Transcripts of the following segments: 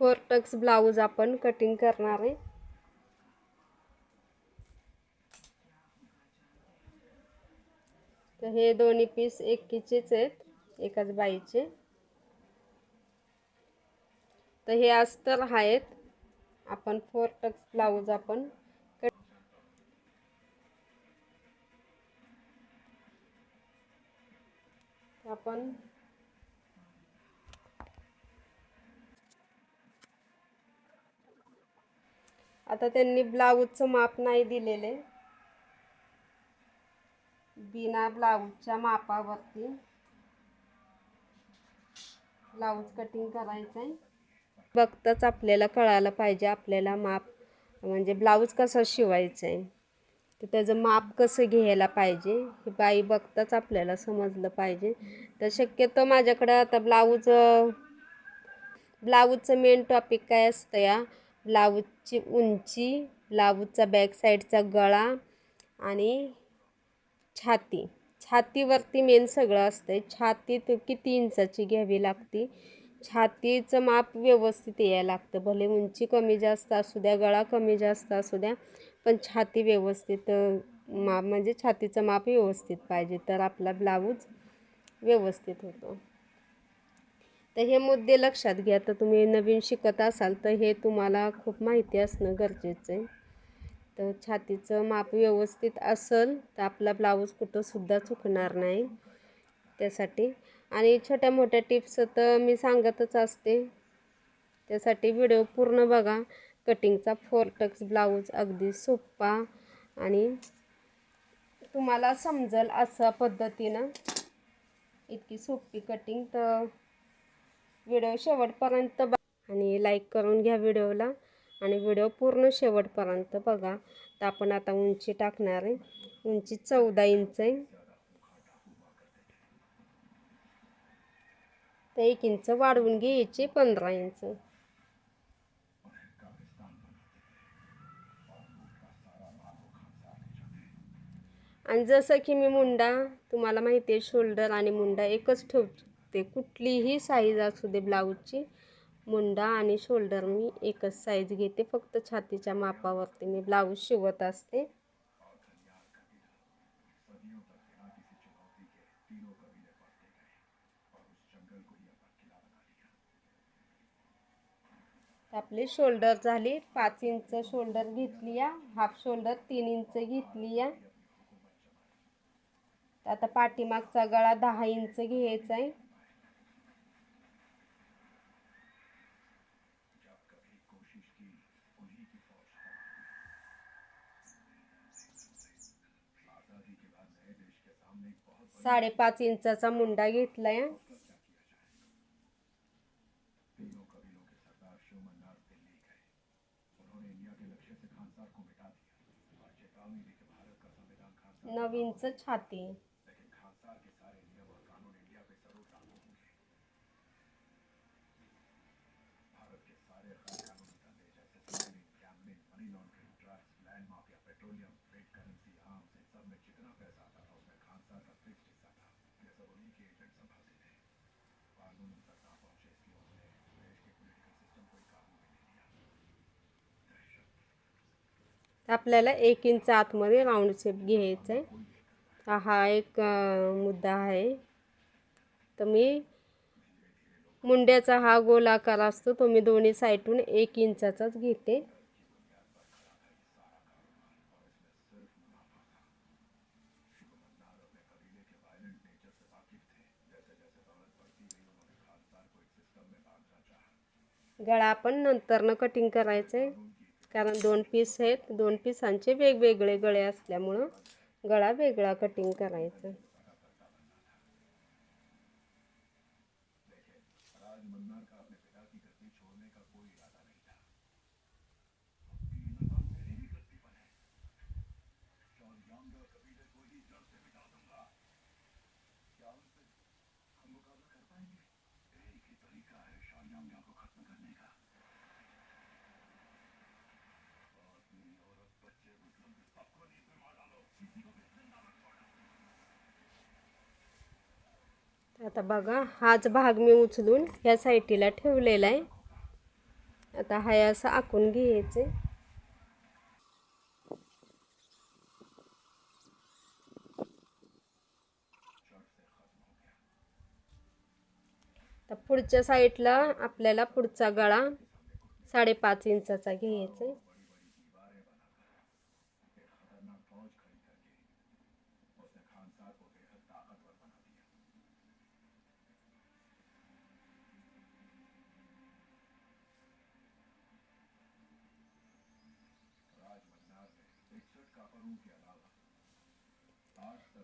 Four tucks blouse आपण cutting करणार आहे. तर हे दोन्ही पीस एकीचेच आहेत एकाच बाईचे. तर हे अस्तर आहेत. आपण फोर टक्स ब्लाऊज आपण कट आपण आता त्यांनी ब्लाऊजचं माप नाही दिलेले. बिना ब्लाऊजच्या मापावरती ब्लाऊज कटिंग करायचं आहे बघताच आपल्याला कळायला पाहिजे आपल्याला माप म्हणजे ब्लाऊज कसं शिवायचं आहे तर त्याचं माप कसं घ्यायला पाहिजे हे बाई बघताच आपल्याला समजलं पाहिजे. तर शक्यतो माझ्याकडं आता ब्लाऊज ब्लाऊजचं मेन टॉपिक काय असतं या? ब्लाऊजची उंची ब्लाऊजचा बॅक साईडचा गळा आणि छाती. छातीवरती मेन सगळं असतं छाती तर किती इंचाची घ्यावी लागते? छातीचं माप व्यवस्थित यायला लागतं. भले उंची कमी जास्त असू द्या गळा कमी जास्त असू द्या पण छाती व्यवस्थित माप म्हणजे छातीचं माप व्यवस्थित पाहिजे. तर आपला ब्लाऊज व्यवस्थित होतो. तर हे मुद्दे लक्षात घ्या. तर तुम्ही नवीन शिकत असाल तर हे तुम्हाला खूप माहिती असणं गरजेचं आहे. तर छातीचं माप व्यवस्थित असेल तर आपला ब्लाऊज कुठंसुद्धा चुकणार नाही. त्यासाठी. आणि छोट्या मोठ्या टिप्स तर मी सांगतच असते. त्यासाठी व्हिडिओ पूर्ण बघा. कटिंगचा फोरटक्स ब्लाऊज अगदी सोप्पा आणि तुम्हाला समजेल अशा पद्धतीनं. इतकी सोपी कटिंग तर व्हिडिओ शेवटपर्यंत बघा आणि लाईक करून घ्या व्हिडिओला. आणि व्हिडिओ पूर्ण शेवटपर्यंत बघा. तर आपण आता उंची टाकणार आहे. उंची चौदा इंच आहे. तर एक इंच वाढवून घ्यायची पंधरा इंच आणि जसं की मी मुंडा तुम्हाला माहिती आहे शोल्डर आणि मुंडा एकच ठेवते कुठलीही साईज असू दे ब्लाऊजची मुंडा आणि शोल्डर मी एकच साईज घेते. फक्त छातीच्या मापावरती मी ब्लाऊज शिवत असते. आपली शोल्डर झाली. पाच इंच शोल्डर घेतली या. हाफ शोल्डर तीन इंच घेतली या. आता पाठीमागचा गळा दहा इंच घ्यायचा आहे. साडेपाच इंचाचा मुंडा घेतलाय. नऊ इंच छाती. आपल्याला एक इंच आतमध्ये राऊंड शेप घ्यायचा आहे. हा एक मुद्दा आहे. तर मी मुंड्याचा हा गोलाकार असतो तो मी दोन्ही साईडून एक इंचाचाच घेते. गळा आपण नंतरनं कटिंग करायचं आहे कारण दोन पीस आहेत. दोन पिसांचे वेगवेगळे गळे असल्यामुळं गळा वेगळा कटिंग करायचं. आता बघा हाच भाग मी उचलून ह्या साईटीला ठेवलेला आहे आता हा असं आखून घ्यायचं पुढच्या साईडला आपल्याला पुढचा गळा साडेपाच इंचाचा घ्यायचा आहे.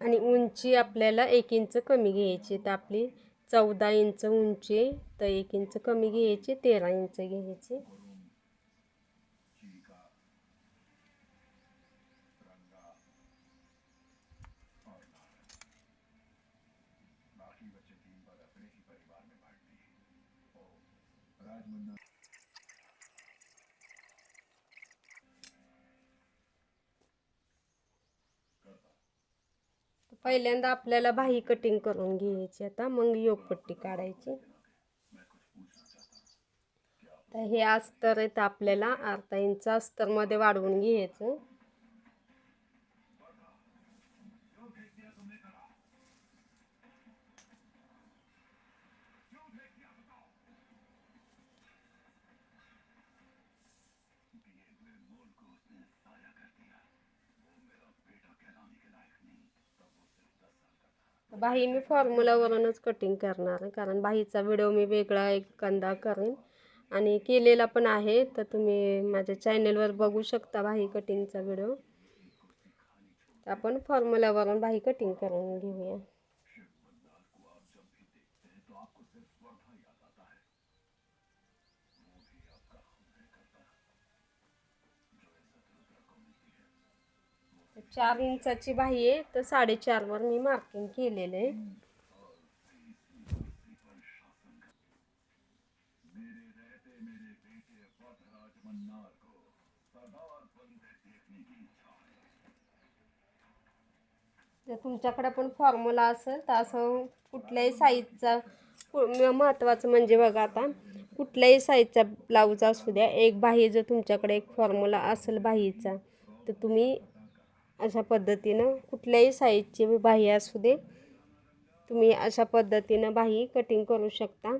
आणि उंची आपल्याला एक इंच कमी घ्यायची तर आपली चौदा इंच उंची तर एक इंच कमी घ्यायची तेरा इंच घ्यायची. पहिल्यांदा आपल्याला बाही कटिंग करून घ्यायची आता मग योगपट्टी काढायची. तर हे अस्तर आहेत तर आपल्याला अर्धा इंच अस्तरमध्ये वाढवून घ्यायचं. बाही मी फॉर्म्युलावरूनच कटिंग करणार आहे कारण बाहीचा व्हिडिओ मी वेगळा एखादा करेन. आणि केलेला पण आहे तर तुम्ही माझ्या चॅनेलवर बघू शकता बाही कटिंगचा व्हिडिओ आपण फॉर्म्युलावरून बाही कटिंग करून घेऊया. चार इंचाची बाही आहे तर साडेचारवर मी मार्किंग केलेलं आहे. जर तुमच्याकडे पण फॉर्म्युला असेल तर असं कुठल्याही साईजचा महत्त्वाचं म्हणजे बघा आता कुठल्याही साईजचा ब्लाऊज असू द्या एक बाही जर तुमच्याकडे एक फॉर्म्युला असेल बाहीचा तर तुम्ही अशा पद्धतीनं कुठल्याही साईजची बाही असू दे तुम्ही अशा पद्धतीनं बाही कटिंग करू शकता.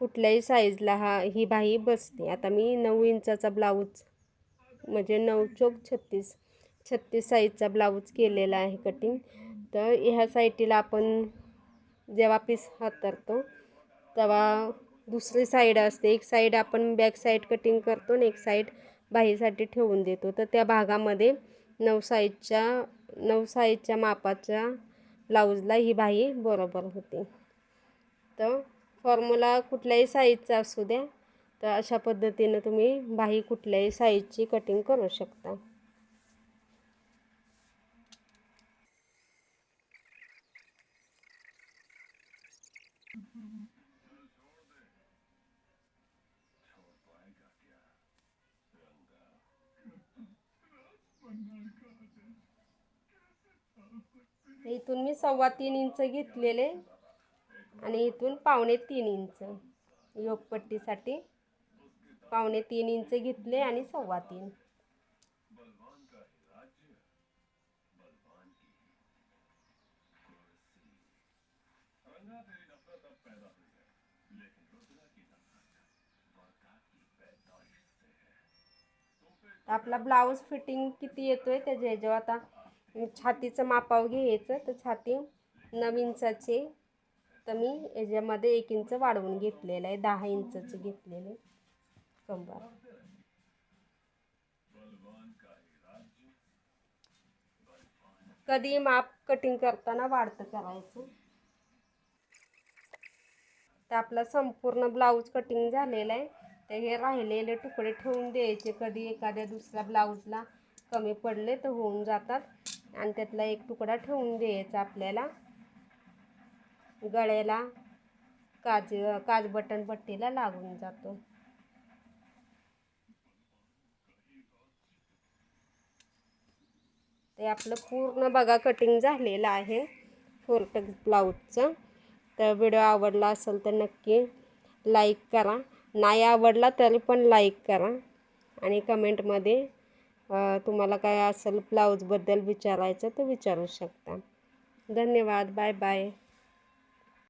कुठल्याही साईजला हा ही बाही बसते. आता मी नऊ इंचाचा ब्लाऊज म्हणजे नऊ चौक छत्तीस छत्तीस साईजचा ब्लाऊज केलेला आहे कटिंग तर ह्या साईटीला आपण जेव्हा पीस हातरतो तेव्हा दुसरी साईड असते. एक साईड आपण बॅक साईड कटिंग करतो आणि एक साईड बाहीसाठी ठेवून देतो. तर त्या भागामध्ये नऊ साईजच्या नऊ साईजच्या मापाच्या ब्लाऊजला ही बाही बरोबर होते. तर फॉर्म्युला कुठल्याही साईजचा असू द्या तर अशा पद्धतीनं तुम्ही बाही कुठल्याही साईजची कटिंग करू शकता. इथून मी सव्वा तीन इंच घेतलेले आणि इथून पावणे तीन इंच योगपट्टीसाठी पावणे तीन इंच घेतले आणि सव्वा तीन. तर आपला ब्लाऊज फिटिंग किती येतोय त्याच्या ह्याच्यावर आता छातीचं मापाव घ्यायचं तर छाती नऊ इंचाचे तर मी याच्यामध्ये एक इंच वाढवून घेतलेलं आहे दहा इंचचं घेतलेलं आहे. कंबर कधी माप कटिंग करताना वाढतं करायचं. तर आपला संपूर्ण ब्लाऊज कटिंग झालेला आहे. तर हे राहिलेले तुकडे ठेवून द्यायचे. कधी एखाद्या दुसऱ्या ब्लाऊजला कमी पडले तर होऊन जातात. आणि त्यातला एक तुकडा ठेवून द्यायचा आपल्याला. गळ्याला काज काज बटन पट्टीला लागून जातो. ते आपलं पूर्ण बघा कटिंग झालेलं आहे. फोरटक ब्लाऊजचं तर व्हिडिओ आवडला असेल तर नक्की लाईक करा. नाही आवडला तरी पण लाईक करा. आणि कमेंटमध्ये तुम्हाला काय असेल ब्लाऊजबद्दल विचारायचं तर विचारू शकता. धन्यवाद. Bye bye